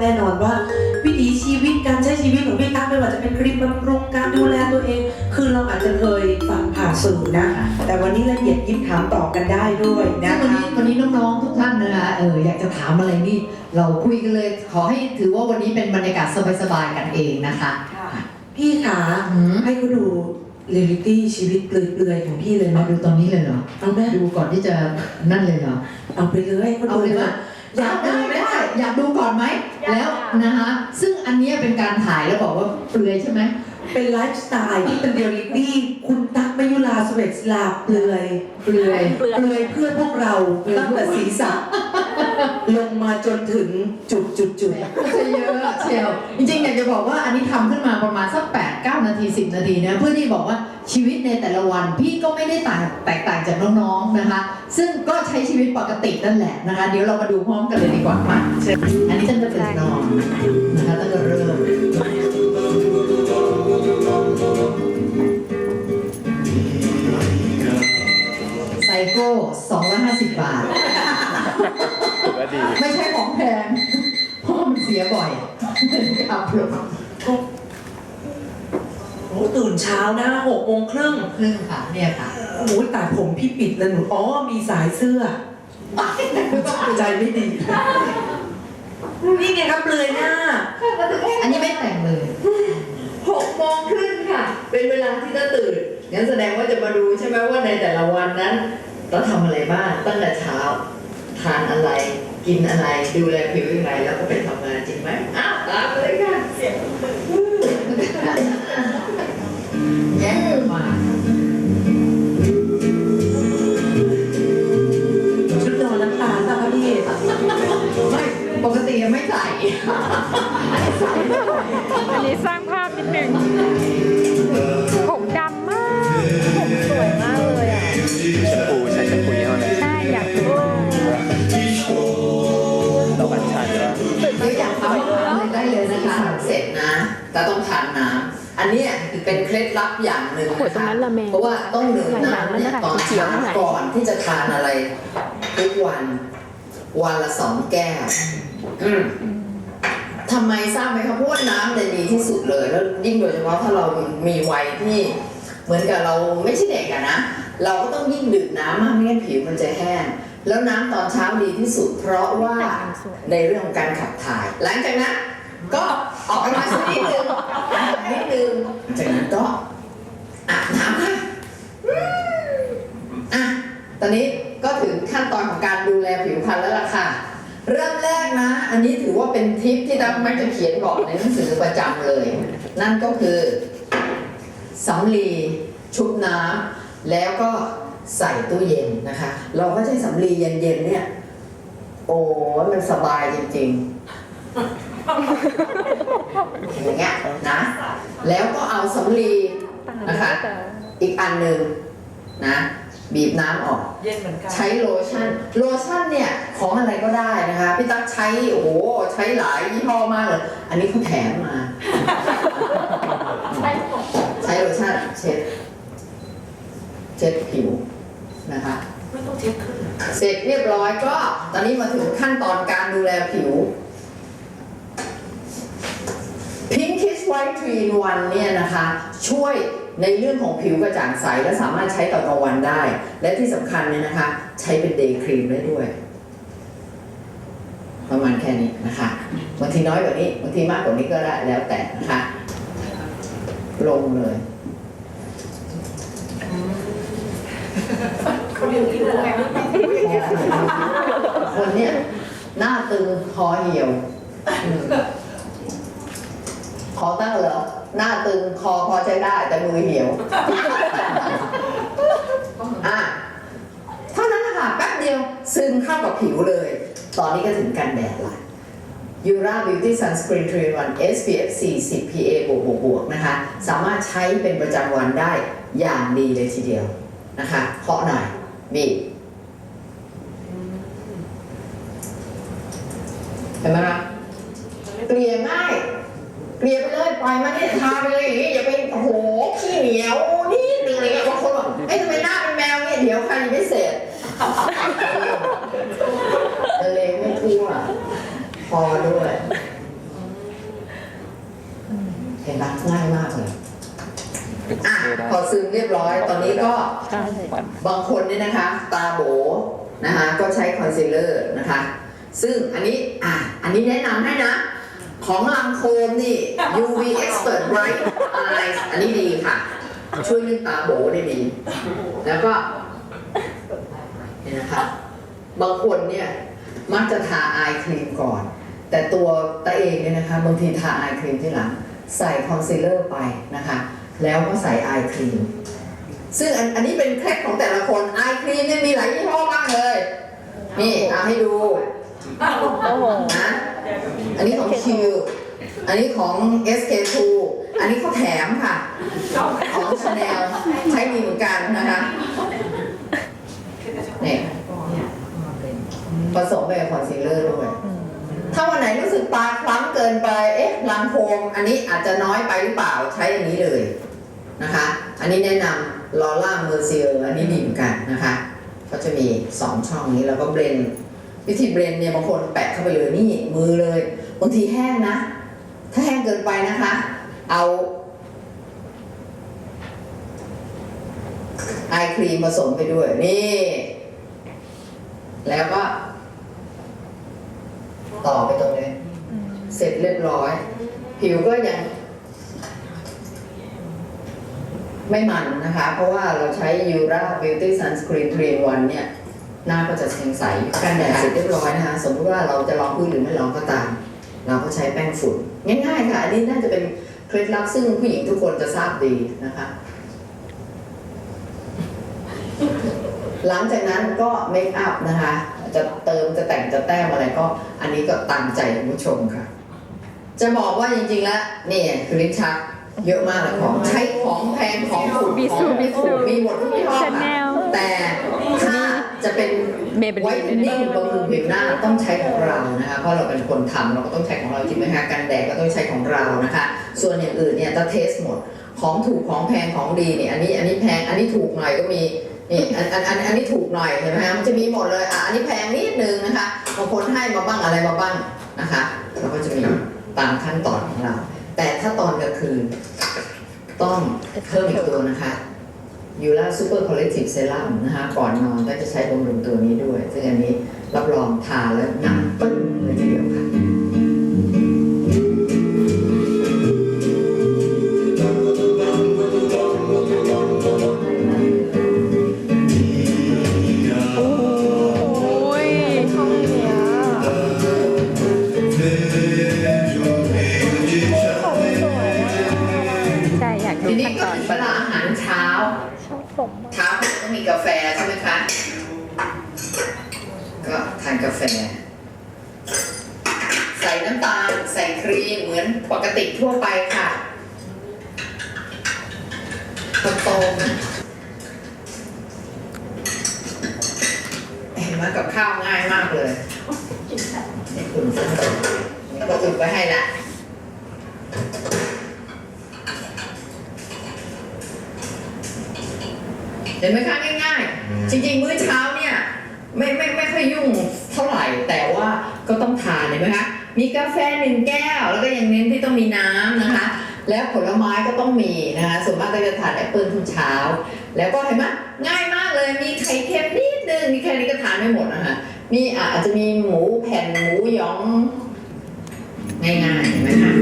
แน่นอนว่า วิถีชีวิตการใช้ชีวิตของพี่ตั๊กไม่ว่าจะเป็นคลิปบำรุงการดูแลตัวเอง คือเราอาจจะเคยฟังผ่านสื่อนะ แต่วันนี้ละเอียดยิบถามตอบกันได้ด้วยซึ่นะงวันคะ นี้วันนี้น้องๆทุกท่านนะคะเอออยากจะถามอะไรนี่ เราคุยกันเลย ขอให้ถือว่าวันนี้เป็นบรรยากาศสบายๆกันเองนะคะพี่ขาอืมให้เขาดูเรียลิตี้ชีวิตเปลือยๆของพี่เลยมานะดูตอนนี้เลยเหรอ เอาแม่ดูก่อนที่จะนั่นเลยเหรอ เอาไปเลยให้เขาเอาดูเลยว่าว่าอยากดูได้ไหมได้ อยากดูก่อนไหมแล้วนะคะซึ่งอันเนี้ยเป็นการถ่ายแล้วบอกว่าเปลือยใช่ไหมเป็นไลฟ์สไตล์ที่เป็นเรียลิตี้คุณตั๊กมยุลาสเวตสลาเปลือยเปลือย เปลือยเพื่อพวกเราตั้งแต่ศีรษะ ลงมาจนถึงจุดจุดจุดก็จะเยอะเชียว จริงๆ อยากจะบอกว่าอันนี้ทำขึ้นมาประมาณสัก8 9นาที 10 นาทีนะเพื่อที่บอกว่าชีวิตในแต่ละวันพี่ก็ไม่ได้ต่างแตกต่างจากน้องๆนะคะ ซึ่งก็ใช้ชีวิตปกตินั่นแหละนะคะ เดี๋ยวเรามาดูพร้อมกันเลยดีกว่ามาอันนี้ตั้งแต่ตื่นนอนนะคะตั้งแต่เริ่มไซโก้250 บาท ก็ดี ไม่ใช่ของแพงเพราะมันเสียบ่อยครับผมโอ้ตื่นเช้านะหกโมงครึ่งครึ่งค่ะเนี่ยค่ะโอ้โหตัดผมพี่ปิดแล้วหนูอ๋อมีสายเสื้อใจไม่ดี นี่ไงครับเปลือยหน้า อันนี้ไม่แต่งเลยหกโมงครึ่งค่ะ เป็นเวลาที่จะตื่นงั้นแสดงว่าจะมาดูใช่ไหมว่าในแต่ละวันนั้นเราทำอะไรบ้างตั้งแต่เช้า ทานอะไร กินอะไรดูแลผิวยังไงแล้วก็ไปทำงานจริงไหมอ้าวตามเลยค่ะเสียงแย่มากชุดนอนน้ำตาลค่ะคะพี่ไม่ปกติยังไม่ใส่ เป็นเคล็ดลับอย่างหนึ่งขวดนะตรงคะนั้นละแมเพราะว่าต้องดื่มหลังๆน้ำเนี่ยมันจะตอนเขียวเช้าๆหน่อยก่อนที่จะทานอะไรทุกวัน วันละสองแก้วอืมทำไมทราบไหมคะเพราะว่าน้ำเนี่ยดีที่สุดเลย แล้วยิ่งโดยเฉพาะถ้าเรามีวัยที่เหมือนกับเราไม่ใช่เด็กอะนะเราก็ต้องยิ่งดื่มน้ำมากไม่งั้นผิวมันจะแห้งแล้วน้ำตอนเช้าดีที่สุด เพราะว่าในเรื่องของการขับถ่าย หลังจากนั้น ก็ออกกำลังกาสักนิดนึงนิดนึงจากนั้นก็อาบน้ำค่ะอืมอะตอนนี้ก็ถึงขั้นตอนของการดูแลผิวพรรณแล้วล่ะค่ะ เริ่มแรกนะ อันนี้ถือว่าเป็นทิปที่ดักมักจะเขียนบอกในหนังสือประจำเลย นั่นก็คือสำลีชุบน้ำแล้วก็ใส่ตู้เย็นนะคะ เราก็ใช้สำลีเย็นๆเนี่ย โอ้ยมันสบายจริงๆ อย่างเงี้ยนะ แล้วก็เอาสำลีนะคะ อีกอันหนึ่งนะ บีบน้ำออก เย็นเหมือนกันใช้โลชั่น โลชั่นเนี่ยของอะไรก็ได้นะคะ พี่ตั๊กใช้ โอ้โห ใช้หลายยี่ห้อมากเลย อันนี้เขาแถมมา ใช้โลชั่นเช็ด เช็ดผิวนะคะไม่ต้องเช็ดขึ้น เสร็จเรียบร้อยก็ ตอนนี้มาถึงขั้นตอนการดูแลผิว White 3 in 1เนี่ยนะคะ ช่วยในเรื่องของผิวกระจ่างใส และสามารถใช้ต่อกลางวันได้ และที่สำคัญเนี่ยนะคะ ใช้เป็นเดย์ครีมได้ด้วย ประมาณแค่นี้นะคะบางทีน้อยกว่านี้บางทีมากกว่านี้ก็ได้แล้วแต่นะคะ ลงเลยเขาเรียกที่ว่าอะไรคนเนี่ยหน้าตึงคอเหี่ยว อืมคอตั้งเหรอหน้าตึงคอพอใช้ได้แต่มือเหี่ยวอะเท่านั้นนะคะแป๊บเดียวซึมเข้ากับผิวเลย ตอนนี้ก็ถึงกันแดดละ Ura Beauty Sunscreen 3 1 SPF 40 PA บวกบวกบวกนะคะ สามารถใช้เป็นประจำวันได้อย่างดีเลยทีเดียวนะคะเคาะหน่อยบีบเห็นไหมคะเกลี่ยง่าย เมียไปเลยปล่อยมันให้ทาไปเลยอย่างนี้อย่าเป็นโอ้โหขี้เหนียวนี่นึงอะไรเงี้ยบางคนบอกเอ้ยทำไมหน้าเป็นแมวเนี่ยเดี๋ยวใครไม่เสร็จอะไรไม่ทั่วพอด้วยเห็นปะง่ายมากเลยอะพอซึมเรียบร้อยตอนนี้ก็บางคนเนี่ยนะคะ ตาโบนะคะก็ใช้คอนซีลเลอร์นะคะ ซึ่งอันนี้อะอันนี้แนะนำให้นะ ของลังโคมนี่ UV Expert Bright Eyes อันนี้ดีค่ะ ช่วยเรื่องตาโบได้ดี แล้วก็เนี่ยนะคะบางคนเนี่ย มักจะทาอายครีมก่อน แต่ตัวตาเองเนี่ยนะคะ บางทีทาอายครีมที่หลัง ใส่คอนซีลเลอร์ไปนะคะ แล้วก็ใส่อายครีม ซึ่งอันอันนี้เป็นเคล็ดของแต่ละคนอายครีมเนี่ยมีหลายยี่ห้อมากเลย นี่เอาให้ดูโอ้โหนะอันนี้ของคิว อันนี้ของ SK2 อันนี้เขาแถมค่ะ ของชาแนลใช้ดีเหมือนกันนะคะเนี่ยผสมไปกับคอนซีลเลอร์ด้วย ถ้าวันไหนรู้สึกตาคล้ำเกินไป เอ๊ะลังโคมอันนี้อาจจะน้อยไปหรือเปล่าใช้อย่างนี้เลยนะคะ อันนี้แนะนำลอล่าเมอร์เซียอันนี้ดีเหมือนกันนะคะ ก็จะมี 2 ช่องนี้แล้วก็เบรน วิธีเบรนเนี่ยบางคนแปะเข้าไปเลยนี่มือเลยบางทีแห้งนะ ถ้าแห้งเกินไปนะคะ เอาไอครีมผสมไปด้วยนี่ แล้วก็ ต่อไปตรงนี้ เสร็จเรียบร้อย ผิวก็ยัง ไม่มันนะคะ เพราะว่าเราใช้ Ura Beauty Sunscreen 3 in 1เนี่ย หน้าก็จะแข็งใสกันแดดเสร็จเรียบร้อยนะคะสมมติว่าเราจะลองพื้นหรือไม่ลองก็ตาม เราก็ใช้แป้งฝุ่น ง่ายๆค่ะ อันนี้น่าจะเป็นเคล็ดลับซึ่งผู้หญิงทุกคนจะทราบดีนะคะ หลังจากนั้นก็เมคอัพนะคะ จะเติมจะแต่งจะแต้มอะไรก็ อันนี้ก็ตามใจคุณผู้ชมค่ะ จะบอกว่าจริงๆแล้วนี่คือลิ้นชักเยอะมากเลยของใช้ของแพงของถูกมีขสูองตรไม่ถูกมีหมดทุกยี่ห้อชาแนค่ะลแต่ถ้า จะเป็นเมเบไวลีท์เทนนิ่งบำรุงผิวหน้าต้องใช้ของเรานะคะ เพราะเราเป็นคนทำเราก็ต้องใช้ของเราจริงไหมคะกันแดดก็ต้องใช้ของเรานะคะ ส่วนอย่างอื่นเนี่ยจะเทสหมดของถูกของแพงของดีเนี่ยอันนี้อันนี้แพงอันนี้ถูกหน่อยก็มีนี่อันอันอันอันนี้ถูกหน่อยเห็นไหมคะมันจะมีหมดเลยอะอันนี้แพงนิดนึงนะคะบางคนให้มาบ้างอะไรมาบ้างนะคะเราก็จะมีตามขั้นตอนของเรา แต่ถ้าตอนกลางคืนต้องเพิ่มอีกตัวนะคะ ยูราซูเปอร์คอลเลกทีฟเซรั่มนะคะก่อนนอนก็จะใช้บำรุงตัวนี้ด้วย ซึ่งอันนี้รับรองทาแล้วหนักปึ้งเลยทีเดียวค่ะโอ้ยห้องเนี้ยใช่อยากดูทีนี้ขั้นตก็อนถึงเวลาอาหารเช้า ชอบผมเช้าต้องมีกาแฟใช่ไหมคะ ก็ทานกาแฟ ใส่น้ำตาล ใส่ครีมเหมือนปกติทั่วไปค่ะข้าวต้มเห็นไหมกับข้าวง่ายมากเลยนี่คุณเส้นนี่ก็อุ่นไว้ให้ละ เห็นไหมคะง่ายๆ จริงๆ มื้อเช้าเนี่ยไม่ไม่ไม่ค่อยยุ่งเท่าไหร่แต่ว่าก็ต้องทานเห็นไหมคะมีกาแฟหนึ่งแก้ว แล้วก็ยังเน้นที่ต้องมีน้ำนะคะ แล้วผลไม้ก็ต้องมีนะคะส่วนมากก็จะทานแอปเปิลทุกเช้า แล้วก็เห็นไหมง่ายมากเลยมีไข่เค็มนิดนึงมีแค่นี้ก็ทานไม่หมดนะคะมีอะอาจจะมีหมูแผ่นหมูหยองง่ายๆเห็นไหมคะ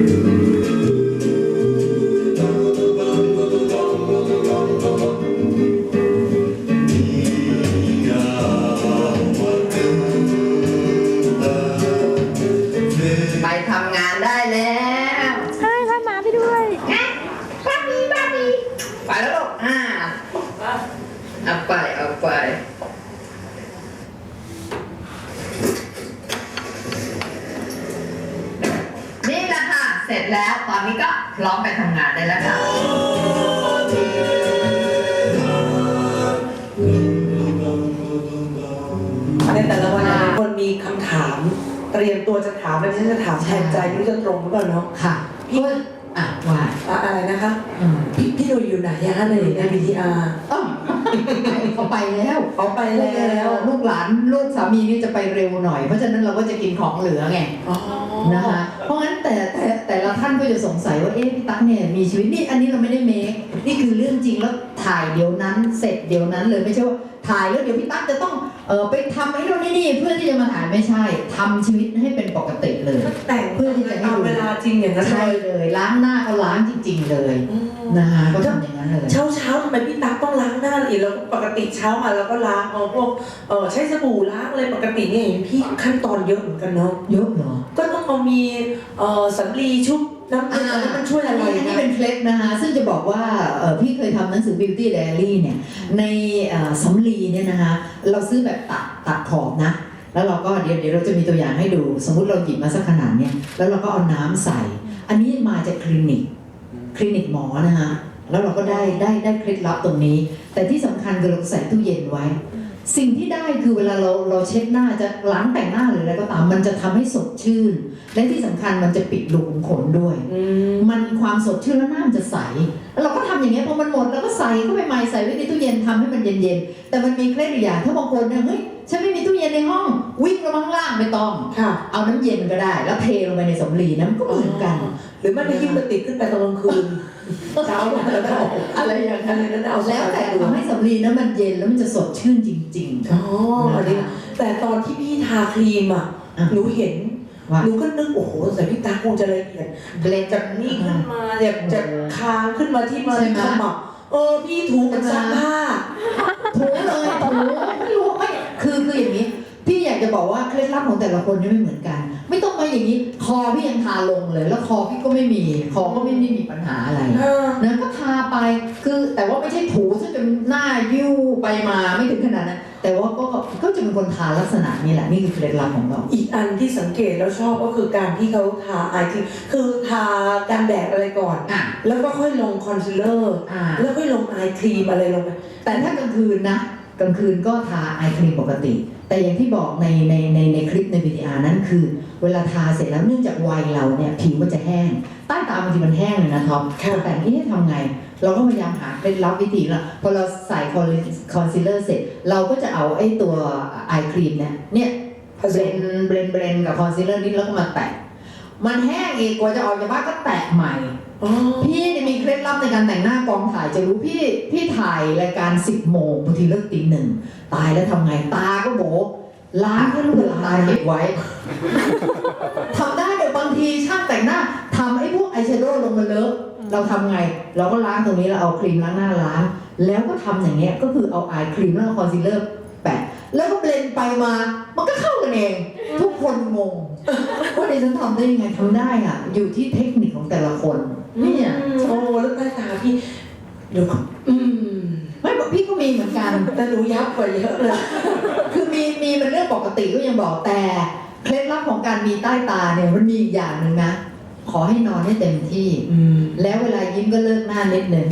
อนนี้ก็พร้อมไปทำงานได้แล้วค่ะในแต่ละวันเนี่ยมีคนมีคำถาม เตรียมตัวจะถามแล้วฉันจะถามแทนใจไม่รู้จะตรงหรือเปล่าเนาะค่ะพี่อะว่าอะอะไรนะคะอืมพี่พี่หนุ่ยอยู่ไหนยะเลยใน VTR อ้าวเขาไปแล้วเอาไปแล้วลูกหลานลูกสามีนี่จะไปเร็วหน่อย เพราะฉะนั้นเราก็จะกินของเหลือไงอ๋อนะคะเพราะงั้นแต่แต่ แต่ละท่านก็จะสงสัยว่าเอ๊ะพี่ตั๊กเนี่ยมีชีวิตนี่อันนี้เราไม่ได้เมคนี่คือเรื่องจริงแล้วถ่ายเดี๋ยวนั้นเสร็จเดี๋ยวนั้นเลยไม่ใช่ว่าถ่ายแล้วเดี๋ยวพี่ตั๊กจะต้องเออไปทำไอ้โน่นนี่นี่เพื่อที่จะมาถ่ายไม่ใช่ทำชีวิตให้เป็นปกติเลย แต่งเพื่อที่จะให้เอาดูเวลาจริงอย่างนั้นเลใช่ยเลยล้างหน้าก็ล้างจริง ๆ เลยอืมนะคะก็ทำอย่างนั้นเลย เช้าเช้าๆทำไมพี่ตั๊กต้องล้างหน้าละเอียดแล้วปกติเช้ามาเราก็ล้างเอาพวกเออใช้สบู่ล้างอะไรปกติเนี่ยเห็นพี่ขั้นตอนเยอะเหมือนกันเนาะ เยอะเหรอ ก็ต้องเอามีเอ่อสำลีชุบ น้ำเกลืออันนี้มันช่วยอะไรอันนี้นะเป็นเคล็ดนะคะซึ่งจะบอกว่าเอ่อพี่เคยทำหนังสือ Beauty Diary เนี่ยในเอ่อสำลีเนี่ยนะคะเราซื้อแบบตัดตัดขอบนะ แล้วเราก็เดี๋ยวเดี๋ยวเราจะมีตัวอย่างให้ดู สมมุติเราหยิบมาสักขนาดเนี่ยแล้วเราก็เอาน้ำใส่ อันนี้มาจากคลินิก คลินิกหมอนะคะแล้วเราก็ได้ได้ได้เคล็ดลับตรงนี้ แต่ที่สำคัญคือเราใส่ตู้เย็นไว้ สิ่งที่ได้คือเวลาเราเราเช็ดหน้าจะล้างแต่งหน้าหรืออะไรก็ตามมันจะทำให้สดชื่น และที่สำคัญมันจะปิดรูขุมขนด้วยอืมมันความสดชื่นแล้วหน้ามันจะใสแล้วเราก็ทำอย่างเงี้ยพอมันหมดเราก็ใส่เข้าไปใหม่ใส่ไว้ในตู้เย็นทำให้มันเย็นๆแต่มันมีเคล็ดอีกอย่างถ้าบางคนเนี่ยเฮ้ย ฉันไม่มีตู้เย็นในห้อง วิ่งลงมาข้างล่างไม่ต้อง ค่ะเอาน้ำเย็นก็ได้ แล้วเทลงไปในสำลีนะมันก็เหมือนกัน หรือไม่ก็ยิ่งไปติดขึ้นไปตอนกลางคืนเช้ามาแล้วก็เอาอะไรอย่างอะนั้นไรนั้นเอาแล้วแต่ดูทำให้สำลีนั้นมันเย็นแล้วมันจะสดชื่นจริงอ๋อๆอันนี้นะคะแต่ตอนที่พี่ทาครีมอะอะหนูเห็นว่าหนูก็นึกโอ้โหแต่พี่ตาคงจะละเอียดเบลนจากนี่ขึ้นมาจากจากคางขึ้นมาที่มาใช่ที่ไหมขมับเออพี่ถูกับซักผ้าถูเลยถูากจะบอกว่าเคล็ดลับของแต่ละคนนี่ไม่เหมือนกัน ไม่ต้องมาอย่างนี้ คอพี่ยังทาลงเลย แล้วคอพี่ก็ไม่มี คอก็ไม่ได้มีปัญหาอะไรเออนะก็ทาไปคือแต่ว่าไม่ใช่ถูซะจนหน้ายิ้วไปมาไม่ถึงขนาดนั้นแต่ว่าก็ก็จะเป็นคนทาลักษณะนี้แหละนี่คือเคล็ดลับของเราอีกอันที่สังเกตแล้วชอบก็คือการที่เขาทาไอครีมคือทากันแดดอะไรก่อนอะแล้วก็ค่อยลงคอนซีลเลอร์อ่าแล้วค่อยลงไอครีมอะไรลงไปแต่ถ้ากลางคืนนะกลางคืนก็ทาไอครีมปกติ แต่อย่างที่บอกในในในในคลิปใน VTR นั้นคือ เวลาทาเสร็จแล้วเนื่องจากวัยเราเนี่ยผิวมันจะแห้งใต้ตาบางทีมันแห้งเลยนะท็อปค่ะแต่นี่ทำไง เราก็พยายามหาเคล็ดลับวิธีละพอเราใส่คอนซีลเลอร์เสร็จ เราก็จะเอาไอ้ตัวไอครีมเนี่ยเนี่ยผเบสรมนเบรนเบรนกับคอนซีลเลอร์นิดแล้วก็มาแตะมันแห้งอีกกว่าจะออกจากบ้านก็แตะใหม่อ๋อ พี่เนี่ยมีเคล็ดลับในการแต่งหน้ากองถ่ายจะรู้พี่พี่ถ่ายรายการ10โมงบางทีเลิกตีหนึ่งตายแล้วทำไงตาก็โบล้างแค่ลูกตาเก็บไว้ทำได้เดี๋ยวบางทีช่างแต่งหน้าทำไอ้พวกอายแชโดว์ลงมาเลอะเราทำไง เราก็ล้างตรงนี้แล้วเอาครีมล้างหน้าล้างแล้วก็ทำอย่างเงี้ยก็คือเอาอายครีมแล้วคอนซีลเลอร์แปะแล้วก็เบลนไปมา มันก็เข้ากันเอง ทุกคนงงว่าดิฉันทำได้ยังไงทำได้อะ อยู่ที่เทคนิคของแต่ละคน เนี่ยโอ้แล้วใต้ตาพี่เดี๋ยวก่อนอืมไม่พี่ก็มีเหมือนกันแต่หนูยับกว่าเยอะเลยคือมีมีเป็นเรื่องปกติก็ยังบอกแต่เคล็ดลับของการมีใต้ตาเนี่ยมันมีอีกอย่างหนึ่งนะขอให้นอนให้เต็มที่อืมแล้วเวลายิ้มก็เลิกหน้านิดหนึ่ง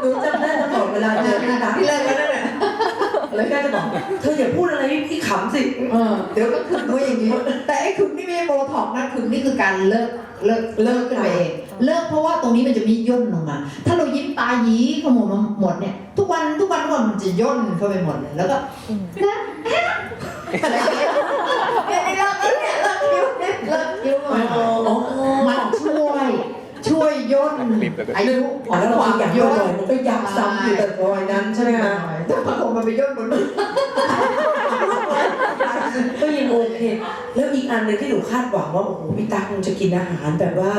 หนูจำได้ตลอดเวลาเจอพี่ตาที่เลิกแล้วนั่นแหละแล้วก็จะบอกเธออย่าพูดอะไรพี่ขำสิเออเดี๋ยวก็ขึงไว้ อย่างนี้ แต่ไอ้ขึงนี่ไม่ใช่โบท็อกซ์นะขึงนี่คือการเลิกเลิกเลิกกันไปเองเลิกเพราะว่าตรงนี้มันจะมีย่นลงมา ถ้าเรายิ้มตาหยีขมวดมาหมดเนี่ย ทุกวันทุกวันทุกวันมันจะย่นเข้าไปหมดเลยแล้วก็นะอะไรอย่างเงี้ยเนี่ยเลิกแล้วเนี่ยเลิกคิ้วเนี่ยเลิกคิ้วมาอ๋อมันช่วย ช่วยย่นอายุขอ๋อองแล้วคเราวามอยากย่ย่นนมันก็ยับซ้ำอยู่แต่รอยนั้นใช่ไหมคะถ้าพอผมมันไปย่นบนมือ ก็ยังโอเค แล้วอีกอันหนึ่งที่หนูคาดหวังว่าโอ้โหพี่ตาคงจะกินอาหารแบบว่า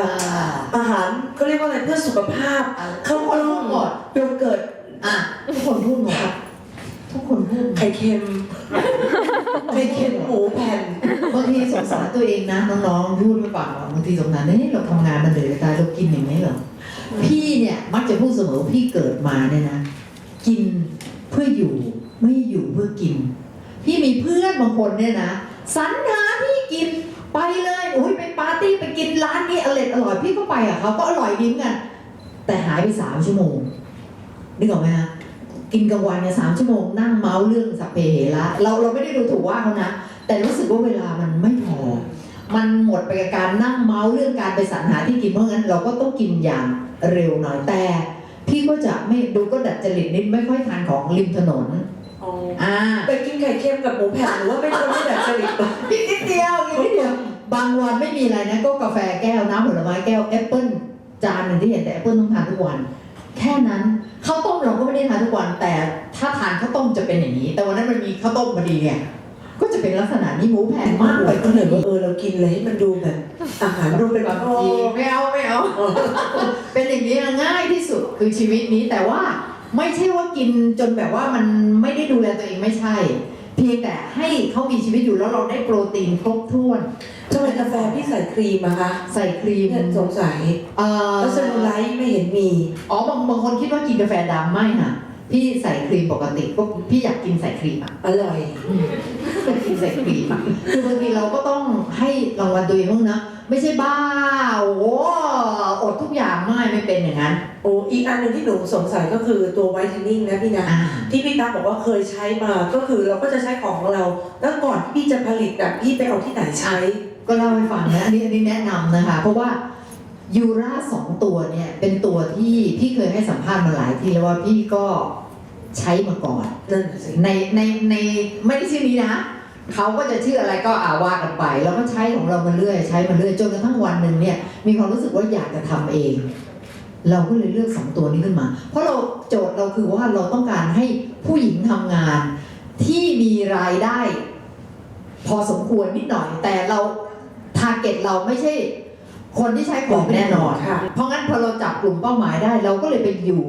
อาหารเขาเรียกว่าอะไรเพื่อสุขภาพ เขาคนพูดหมดโยเกิร์ตอะทุกคนพูดหมดครับทุกคนพูดหมดไข่เค็มไข่เค็มหมูแผ่นบางทีสงสารตัวเองนะน้องๆพูดไม่ปากหรอกบางทีสงสารเนี่ยเราทำงานมันเหนื่อยตายเรากินอย่างนี้เหรอพี่เนี่ยมักจะพูดเสมอว่าพี่เกิดมาเนี่ยนะ กินเพื่ออยู่ไม่อยู่เพื่อกิน พี่มีเพื่อนบางคนเนี่ยนะสรรหาที่กินไปเลยโอ้ยไปปาร์ตี้ไปกินร้านนี้อร่อยอร่อยพี่ก็ไปอะเขาก็อร่อยดีเหมือนกันแต่หายไปสามชั่วโมงนึกออกไหมฮะกินกลางวันเนี่ยสามชั่วโมงนั่งเมาส์เรื่องสัพเพเหระเราเราไม่ได้ดูถูกว่าเขานะ แต่รู้สึกว่าเวลามันไม่พอ มันหมดไปกับการนั่งเมาส์เรื่องการไปสรรหาที่กินเพราะงั้นเราก็ต้องกินอย่างเร็วหน่อยแต่ พี่ก็จะไม่ดูก็ดัดจริตนิดไม่ค่อยทานของริมถนน อ๋ออ่าแต่กินไข่เค็มกับหมูแผ่นหรือว่าไม่คนไม่แบบจริตปะกินนิดเดียวกินนิดเดียวบางวันไม่มีอะไรนะก็กาแฟแก้วน้ำผลไม้แก้วแอปเปิ้ลจานหนึ่งที่เห็นแต่แอปเปิ้ลต้องทานทุกวัน แค่นั้นข้าวต้มเราก็ไม่ได้ทานทุกวัน แต่ถ้าทานข้าวต้มจะเป็นอย่างนี้ แต่วันนั้นมันมีข้าวต้มพอดีไงก็จะเป็นลักษณะนี้หมูแผ่นมามากกไปก็เลยว่าเออเรากินอะไรให้มันดูแบบอาหารดูเป็นแบบจริงไม่เอาไม่เอาเป็นอย่างนี้ง่ายที่สุดคือชีวิตนี้แต่ว่า ไม่ใช่ว่ากินจนแบบว่ามันไม่ได้ดูแลตัวเองไม่ใช่ เพียงแต่ให้เขามีชีวิตอยู่แล้วเราได้โปรตีนครบถ้วนทำไมกาแฟพี่ใส่ครีมอะคะใส่ครีมเนี่ยสงสัยเอ่อแล้วเซลลูไลท์ไม่เห็นมี อ๋อบางบางคนคิดว่ากินกาแฟดำไม่ค่ะ พี่ใส่ครีมปกติก็พี่อยากกินใส่ครีมอะอร่อยอยากกินใส่ครีมอะคือบางทีเราก็ต้องให้รางวัลตัวเองบ้างนะไม่ใช่บ้าโอ้โหอดทุกอย่างไม่ไม่เป็นอย่างนั้น โอ้อีกอันหนึ่งที่หนูสงสัยก็คือตัวไวท์เทนนิ่งนะพี่นะ อ่า ที่พี่ตาบอกว่าเคยใช้มาก็คือเราก็จะใช้ของของเรา แล้วก่อนที่พี่จะผลิตอะพี่ไปเอาที่ไหนใช้ ก็เล่าให้ฟังนะอันนี้อันนี้แนะนำนะคะ เพราะว่า ยูราสองตัวเนี่ยเป็นตัวที่พี่เคยให้สัมภาษณ์มาหลายทีแล้วว่าพี่ก็ใช้มาก่อนนั่นน่ะสิในในในไม่ได้ชื่อนี้นะเขาก็จะชื่ออะไรก็อาว่ากันไป แล้วก็ใช้ของเรามาเรื่อย ใช้มาเรื่อยจนกระทั่งวันหนึ่งเนี่ยมีความรู้สึกว่าอยากจะทำเอง เราก็เลยเลือกสองตัวนี้ขึ้นมา เพราะเราโจทย์เราคือว่าเราต้องการให้ผู้หญิงทำงาน ที่มีรายได้ พอสมควรนิดหน่อย แต่เราทาร์เก็ตเราไม่ใช่ คนที่ใช้ของแน่นอนค่ะเพราะงั้นพอเราจับกลุ่มเป้าหมายได้ เราก็เลยไปอยู่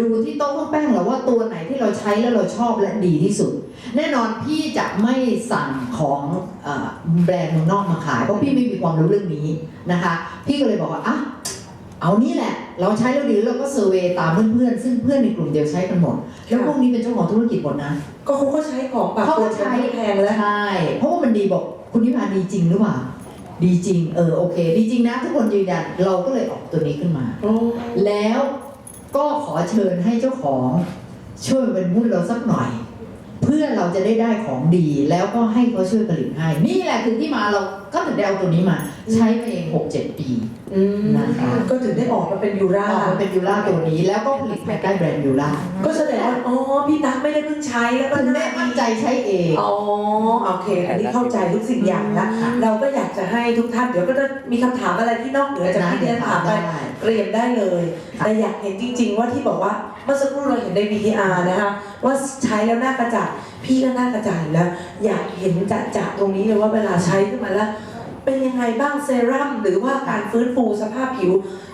ดูที่โต๊ะเครื่องแป้งเราว่าตัวไหนที่เราใช้แล้วเราชอบและดีที่สุด แน่นอนพี่จะไม่สั่งของเอ่อแบรนด์เมืองนอกมาขาย เพราะพี่ไม่มีความรู้เรื่องนี้นะคะ พี่ก็เลยบอกว่าอะเอานี่แหละ เราใช้แล้วดีแล้วเราก็เซอร์เวย์ตามเพื่อนๆ ซึ่งเพื่อนในกลุ่มเดียวใช้กันหมด แล้วพวกนี้เป็นเจ้าของธุรกิจหมดนะ ก็เขาก็ใช้ของปากเขาคก็นใช้แพงแล้วใช่เพราะว่ามันดีบอกคุณนิพาดีจริงหรือเปล่า ดีจริง เออโอเค ดีจริงนะทุกคนยืนยันเราก็เลยออกตัวนี้ขึ้นมาโอ้แล้วก็ขอเชิญให้เจ้าของช่วยเป็นหุ้นเราสักหน่อย เพื่อเราจะได้ได้ของดีแล้วก็ให้เขาช่วยผลิตให้ นี่แหละคือที่มาเราก็ถึงได้เอาตัวนี้มา ใช้มาเองหกเจ็ดปี อืมนะคะก็ถึงได้ออกมาเป็นยูราออกมาเป็นยูราตัวนี้ แล้วก็ผลิตภายใต้แบรนด์ยูราก็แสดงว่าอ๋อพี่ตั๊กไม่ได้เพิ่งใช้แล้วก็คุณน่าแม่มั่นดีใจใช้เองอ๋อโอเค อันนี้เข้าใจทุกสิ่งอย่างละค่ะเราก็อยากจะให้ทุกท่านเดี๋ยวก็จะมีคำถามอะไรที่นอกเหนือจากที่เรียนถามไปได้เรียนได้เลยค่ะแต่อยากเห็นจริง ๆ ว่าที่บอกว่าเมื่อสักครู่เราเห็นใน VTR นะคะว่าใช้แล้วหน้ากระจ่างพี่ก็หน้ากระจ่างอยู่แล้ว อยากเห็นจะจะตรงนี้เลยว่าเวลาใช้ขึ้นมาแล้ว เป็นยังไงบ้างเซรั่มหรือว่าการฟื้นฟูสภาพผิว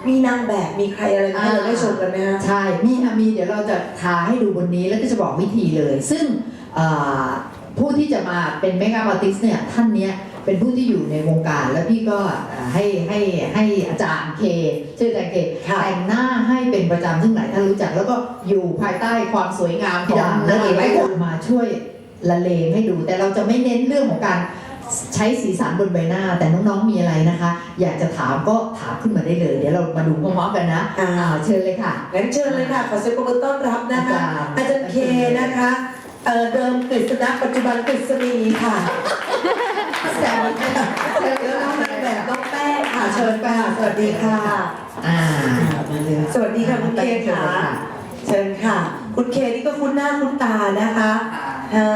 มีนางแบบมีใครอะไรให้เราได้ชมกันไหมคะใช่มีค่ะมีเดี๋ยวเราจะทาให้ดูบนนี้แล้วก็จะบอกวิธีเลย ซึ่งเอ่อผู้ที่จะมาเป็นเมคอัพอาร์ติสเนี่ยท่านเนี้ยเป็นผู้ที่อยู่ในวงการ แล้วพี่ก็เอ่อให้ให้ให้อาจารย์เคชื่ออาจารย์เคค่ะ แต่งหน้าให้เป็นประจำซึ่งหลายท่านรู้จัก แล้วก็อยู่ภายใต้ความสวยงามของดังนางเอกไว้ผมมาช่วยละเลงให้ดู แต่เราจะไม่เน้นเรื่องของการ ใช้สีสันบนใบหน้า แต่น้องๆมีอะไรนะคะ อยากจะถามก็ถามขึ้นมาได้เลย เดี๋ยวเรามาดูพร้อมๆกันนะอ่า อ่าเชิญเลยค่ะ งั้นเชิญเลยค่ะ ขอเสียงปรบมือต้อนรับนะคะอาจารย์อาจารย์เคนะคะเอ่อเดิมกฤษณะปัจจุบันกฤษณีค่ะแซวกันเชิญแล้วแล้วน้องนะนางแบบน้องแป้งค่ะ เชิญค่ะสวัสดีค่ะ อ่าสวัสดีค่ะคุณเคค่ะ เชิญค่ะ คุณเคนี่ก็คุ้นหน้าคุ้นตานะคะ อ่า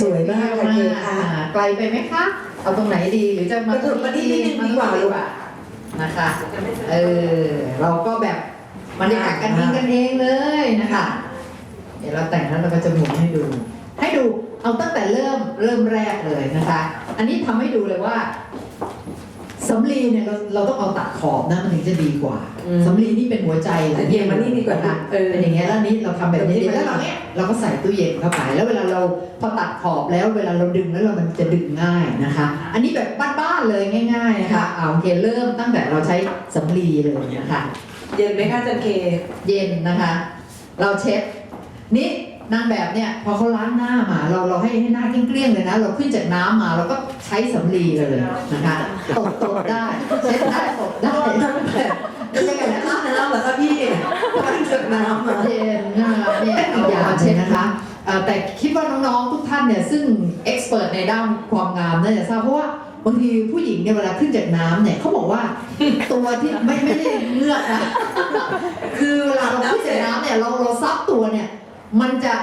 สวยมากค่ะเคค่ะไกลไปไหมคะ เอาตรงไหนดีหรือจะมามาถึงมาที่นิดนึงดีกว่าลูก นะคะ เออ เราก็แบบบรรยากาศกันเองกันเองเลยนะคะ เดี๋ยวเราแต่งแล้วเราก็จะหมุนให้ดู ให้ดูเอาตั้งแต่เริ่มเริ่มแรกเลยนะคะ อันนี้ทำให้ดูเลยว่า สำลีเนี่ยเราเราต้องเอาตัดขอบนะมันถึงจะดีกว่าอืมสำลีนี่เป็นหัวใจเลยเย็นมานี่ดีกว่าค่ะเออเป็นอย่างเงี้ยแล้วนี้เราทำแบบนี้แบบนี้แล้วเราเนี้ยเราก็ใส่ตู้เย็นเข้าไปแล้วเวลาเราพอตัดขอบแล้วเวลาเราดึงแล้วเรามันจะดึงง่ายนะคะ อันนี้แบบบ้านๆเลยง่าย ๆนะคะเอาโอเคเริ่มตั้งแต่เราใช้สำลีเลยนะคะ เย็นไหมคะอาจารย์เค เย็นนะคะ เราเช็ดนี่ นางแบบเนี่ยพอเขาล้างหน้ามา เราเราให้ให้หน้าเกลี้ยงๆเลยนะ เราขึ้นจากน้ำมาเราก็ใช้สำลีเลยนะคะตบตบได้เช็ดได้ตบได้นางแบบคืออย่างนั้นน้ำเหรอคะพี่มันจากน้ำมาเย็นนะคะเนี่ยอีกอย่างเช่นนะคะเอ่อแต่คิดว่าน้องๆทุกท่านเนี่ยซึ่งเอ็กซ์เพรสในด้านความงามน่าจะทราบเพราะว่าบางทีผู้หญิงเนี่ยเวลาขึ้นจากน้ำเนี่ยเขาบอกว่าตัวที่ไม่ไม่ได้เงือกนะคือเวลาเราขึ้นจากน้ำเนี่ยเราเราซับตัวเนี่ย มันจะ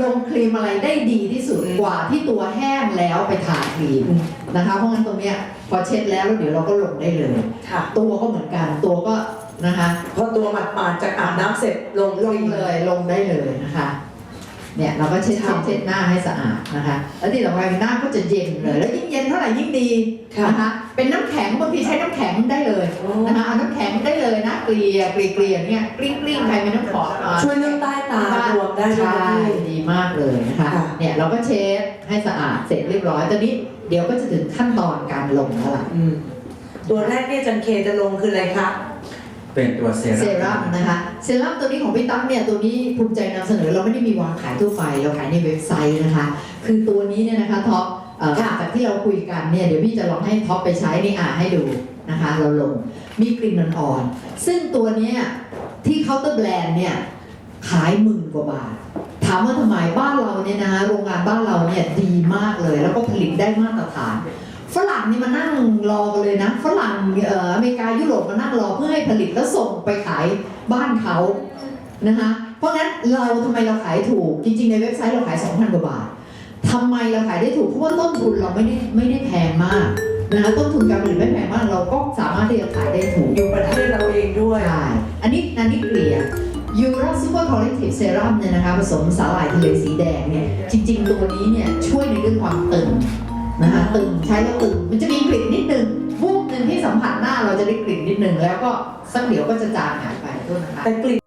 ลงครีมอะไรได้ดีที่สุดกว่าที่ตัวแห้งแล้วไปทาครีมนะคะ เพราะงั้นตรงเนี้ยพอเช็ดแล้วแล้วเดี๋ยวเราก็ลงได้เลย ค่ะ ตัวก็เหมือนกันตัวก็นะคะ พอตัวหมาดๆจากอาบน้ำเสร็จลงลงเลยลงได้เลยนะคะ เนี่ยเราก็เช็ดเช็ดเช็ดหน้าให้สะอาดนะคะ แล้วที่สำคัญหน้าก็จะเย็นเลย แล้วยิ่งเย็นเท่าไหร่ยิ่งดีนะคะเป็นน้ำแข็งบางทีใช้น้ำแข็งได้เลยนะคะเอาน้ำแข็งได้เลยนะเกลี่ยเกลี่ยเกลี่ยเนี่ยกลิ้งกลิ้งใครมีน้ำขอดมาช่วยเรื่องใต้ตาบวมได้ไหมใช่พี่ดีมากเลยนะคะค่ะเนี่ยเราก็เช็ดให้สะอาดเสร็จเรียบร้อยตอนนี้เดี๋ยวก็จะถึงขั้นตอนการลงแล้วล่ะอืมตัวแรกที่อาจันเคจะลงคืออะไรคะ เป็นตัวเซรั่รั่มนะคะเซรั่มตัวนี้ของพี่ตั๊กเนี่ยตัวนี้ภูมิใจนำเสนอเราไม่ได้มีวางขายทั่วไปเราขายในเว็บไซต์นะคะ คือตัวนี้เนี่ยนะคะท็อปจากที่เราคุยกันเนี่ยเดี๋ยวพี่จะลองให้ท็อปไปใช้นี่อ่าให้ดูนะคะเราลงมีกลิ่นอ่อนๆซึ่งตัวนี้ที่เคาน์เตอร์แบรนด์เนี่ยขายหมื่นกว่าบาท ถามว่าทำไมบ้านเราเนี่ยนะโรงงานบ้านเราเนี่ยดีมากเลย แล้วก็ผลิตได้มาตรฐาน นี่มานั่งรอกันเลยนะฝรั่งเอ่ออเมริกายุโรปมานั่งรอเพื่อให้ผลิตแล้วส่งไปขายบ้านเขานะคะเพราะงั้นเราทำไมเราขายถูกจริง ๆ ในเว็บไซต์เราขาย2,000กว่าบาททำไมเราขายได้ถูกเพราะว่าต้นทุนเราไม่ได้ไม่ได้แพงมากนะคะต้นทุนการผลิตไม่แพงมากเราก็สามารถที่จะขายได้ถูกอยู่ประเทศเราเองด้วยใช่อันนี้อันนี้เกลี่ยยูราซูเปอร์คอลเลกทีฟเซรั่มเนี่ยนะคะผสมสาหร่ายทะเลสีแดงเนี่ยจริง ๆ ตัวนี้เนี่ยช่วยในเรื่องความตึง นะคะตึงใช้แล้วตึงมันจะมีกลิ่นนิดนึงวูบหนึ่งที่สัมผัสหน้าเราจะได้กลิ่นนิดนึงแล้วก็สักเดี๋ยวก็จะจางหายไปด้วยนะคะแต่กลิ่น